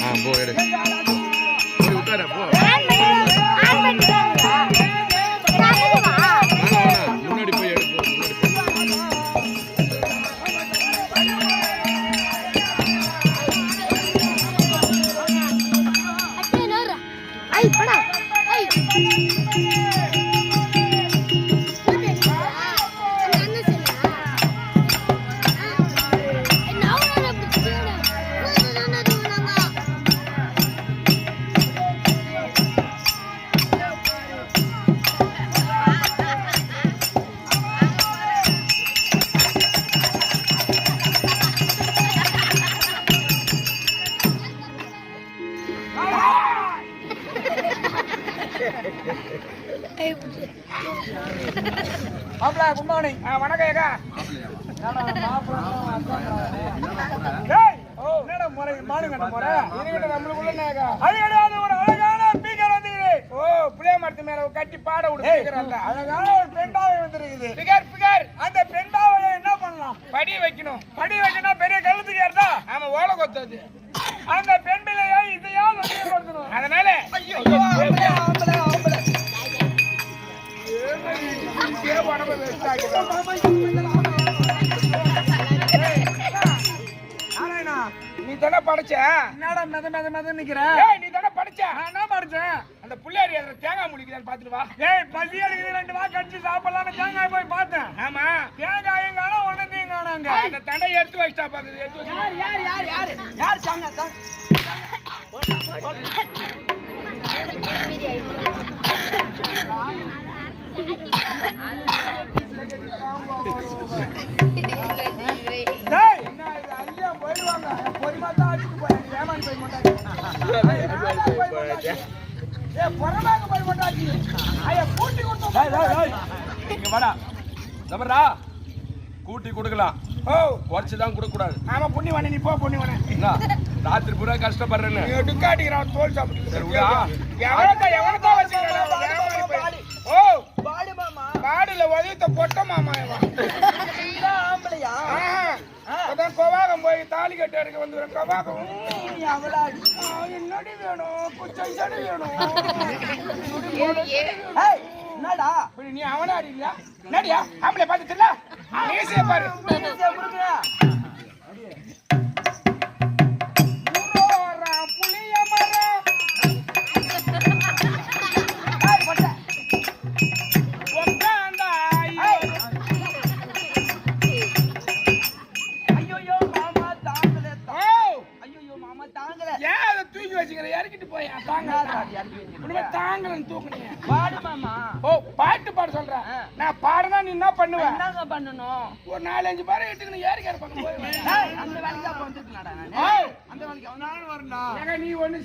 ஆ போ எடு போய் உட்கார போ முன்னாடி போய் எடு போ முன்னாடி போ முறை மாடு கட்ட போற இதுகிட்ட நம்மளுக்குள்ள என்னக்கா அது கிடையாது ஒரு அழகான ஸ்பீக்கர் வந்துருக்குது ஓ புளிய மரத்து மேல கட்டி பாட விடு ஏய், ஸ்பீக்கர்ல. அழகான ஒரு பெண்டாவை வந்திருக்குது. Figure figure. அந்த பெண்டாவை என்ன பண்ணலாம்? படி வைக்கணும். படி வைக்கணும் பெரிய கழுத்துக்கு ஏறதா? ஆமா ஓலை கொத்தது அந்த பெண் பிள்ளையை இதையாவது அதனால இதே படிச்ச? என்னடா மெத மெத மெத நிக்கிற? ஏய் நீ தானே படிச்ச? நான் என்ன படிச்சேன்? அந்த புள்ளையாரி அதுல தேங்காய் முடிக்குதான்னு பாத்துட்டு வா. ஏய் பசி எடுக்குது ரெண்டு வா கடிச்சு சாப்பிடலாம்னு தேங்காய் போய் பார்த்தேன். ஆமா. தேங்காயும் காணும் உடனேயும் காணாங்க அந்த தண்டை எடுத்து வச்சிட்டா பாக்குது எடுத்து வச்சு யார் யார் யார் யார்? சாங்க இது ஐயா போயிடுவாங்க பொறுமா தான் அடிச்சுட்டு போய் ஏமாந்து போய் மாட்டாங்க ஏ பொறமாக போய் மாட்டாச்சு. ஐயா கூட்டி கொடுத்தோம் டேய் டேய் டேய் இங்க வாடா. தமரா கூட்டி கொடுக்கலாம். ஓ. குறைச்சு தான் கொடுக்க கூடாது ஆமா புண்ணி வண்ணி நீ போ புண்ணி வண்ணி என்ன? ராத்திரி பூரா கஷ்டப்படுறேன்னு. நீ டுக்காட்டிக்கிறான் தோல் சரி, சாப்பிட்டு விடா. எவனத்தான் எவனத்தான் வச்சுக்கிறான்? ஓ. பாடு மாமா. பாடியில உதவித்த பொட்ட மாமா இவன். ஆம்பளையா? அதான் கோவாகம் போய் தாலி கட்ட எடுக்க வந்து கோவாகம். என்னடி வேணும். குச்சை சடி வேணும். என்னடா? நீ அவனா அடிக்கலையா நடியா ஆம்பளை பார்த்துட்டுல மீசைய பாரு. நீ ஒண்ணு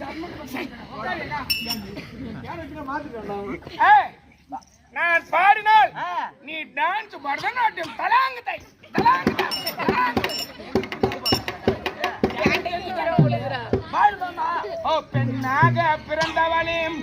நான் பாடினால் நீ டான்ஸ் பரதநாட்டியம். பாடு மாமா ஓ பெண்ணாக பிறந்தவளையும்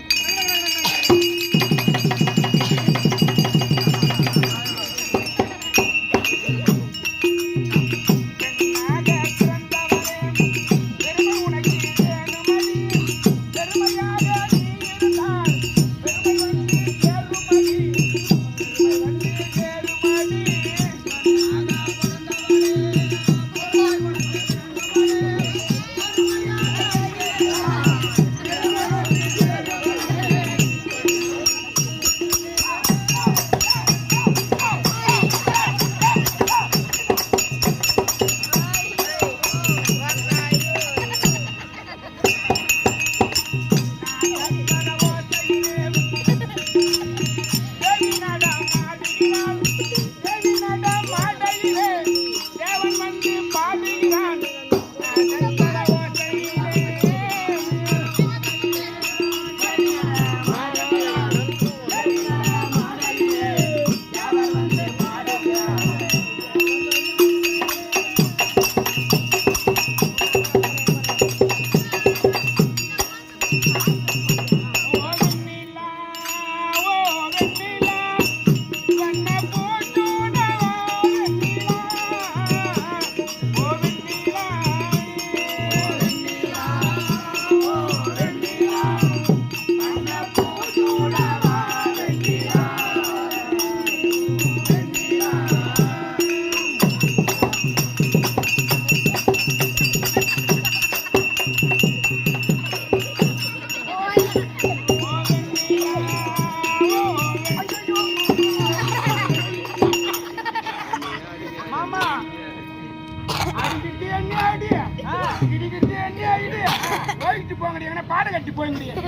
பாட கட்டி போய் முடியும்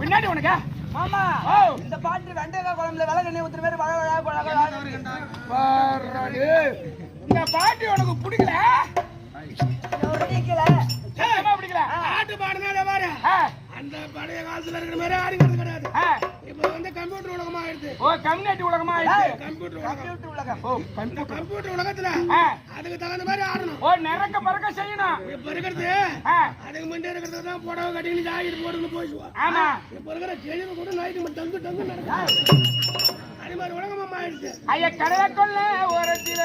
பின்னாடி உனக்கா? மாமா இந்த பாட்டு வெண்டைக்காய் குழம்புல விலை கண்ணி ஊத்துற மாதிரி வள வள வள இந்த பாட்டு உனக்கு பிடிக்கல? பிடிக்கல? பிடிக்கல ஆட்டு பாடுனா அந்த பழைய காலத்துல இருக்கிற மாதிரி ஆடுங்கிறது கிடையாது. ஓ கம்யூனிட்டி உலகமா கம்ப்யூட்டர் உலகம். ஓ கம்ப்யூட்டர். உலகத்துல அதுக்கு தகுந்த மாதிரி ஆடணும். ஓ நிறக்க பறக்க செய்யணும். இப்ப இருக்கிறது அதுக்கு முன்னே இருக்கிறது தான் புடவை கட்டிக்கிட்டு ஜாக்கெட் போட்டுன்னு போயிடுவா ஆமா. இப்ப இருக்கிற செழிவு கூட நைட்டு மட்டும் டங்கு டங்கு நடக்கும் அதே மாதிரி உலகமா ஆயிடுச்சு ஐய கடலை கொள்ள ஓரத்தில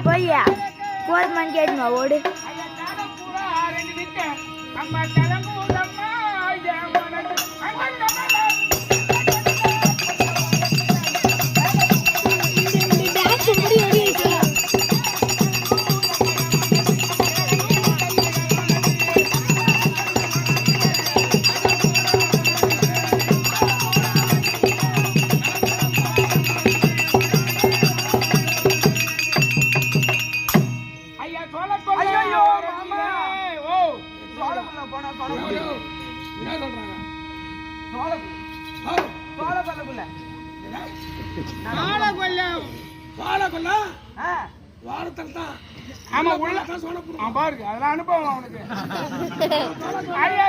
அந்த அண்ணன் போதுமான்னு கேட்டுவா ஓடு. அம்மா வாரத்தில் தான் ஆமா உள்ள ஆ, பாருங்க அதெல்லாம் அனுபவம் அவனுக்கு. ஐயா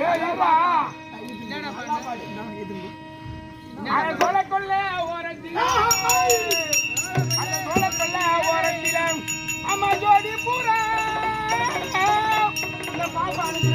ஏய், ஏப்பா. அந்த சோழக்கொல்லை ஓரத்தில. அந்த சோழக்கொல்லை ஓரத்தில. அம்மா ஜோடி பூரா. இந்த பாப்பானுக்கு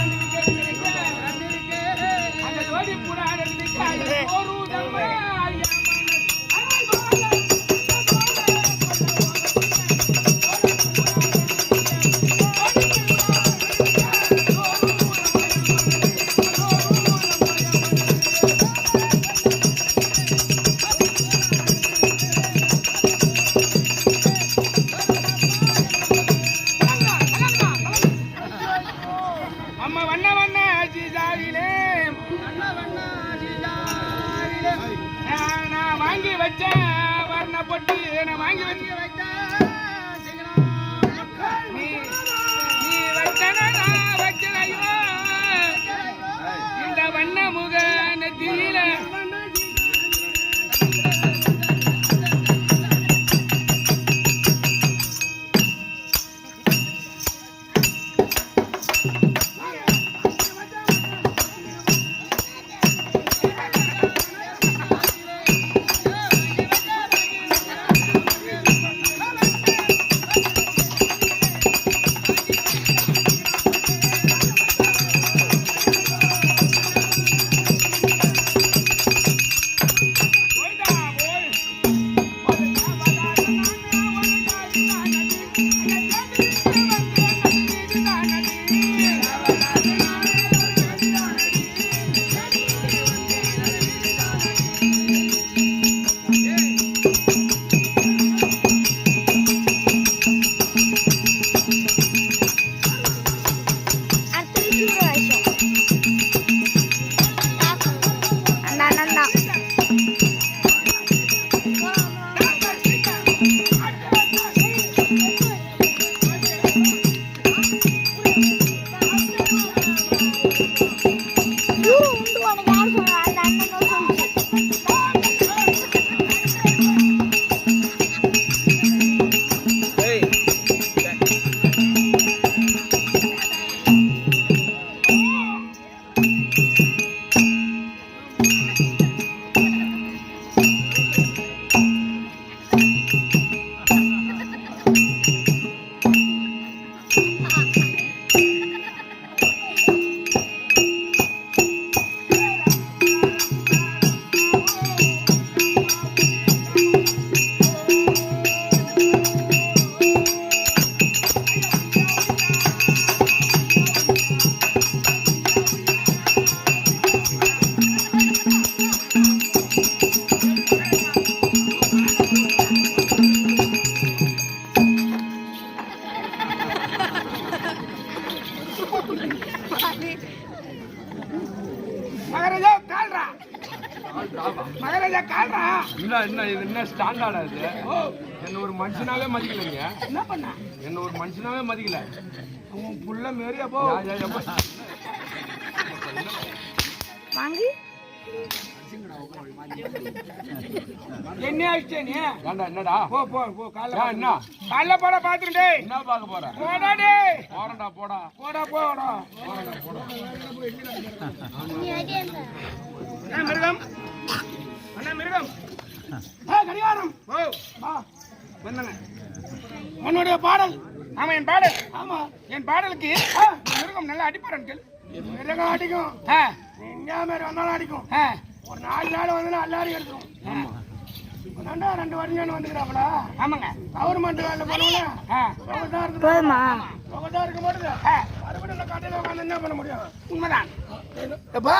மகாராஜா கால்ரா மகாராஜா கால்ரா இல்ல என்ன இது என்ன ஸ்டாண்டர்டா இது? என்ன ஒரு மனுஷனாவே மதிக்கல மதிக்கலைங்க. என்ன பண்ண? என்ன ஒரு மனுஷனாவே மதிக்கல. உன் புள்ள மாரி அப்போ வாங்கி. என்ன ஆயிடுச்சு நீ? ஏன்டா என்னடா? போ போ போ காலைல என்ன? காலைல போட பாத்துட்டு டேய். என்ன பார்க்க போற? போடா டேய். போறேன்டா போடா. போடா போடா. நீ ஐடியா என்ன அண்ணா மிருகம். அண்ணா மிருகம். ஏய், கடிகாரம். ஓ வா. வந்தங்க உன்னுடைய பாடல். ஆமா என் பாடல். ஆமா. என் பாடலுக்கு மிருகம் நல்லா அடிப்பாரன் கேள் மிருகம் அடிக்கும். ஆ. நீ எங்க மாதிரி வந்தாலும் அடிக்கும். ஒரு நாலு நாள் வந்து எல்லாரும் எடுத்துரும். ரெண்டா ரெண்டு வருஷம் வந்துக்கிறாங்களா ஆமாங்க. கவர்மெண்ட் வேலை பண்ணுவோம்ல ஆ. சொகதா இருக்கு போதுமா? சொகதா இருக்க மாட்டேது ஆ. மறுபடியும் இந்த கடையில் உட்காந்து என்ன பண்ண முடியும்? உண்மைதான். எப்பா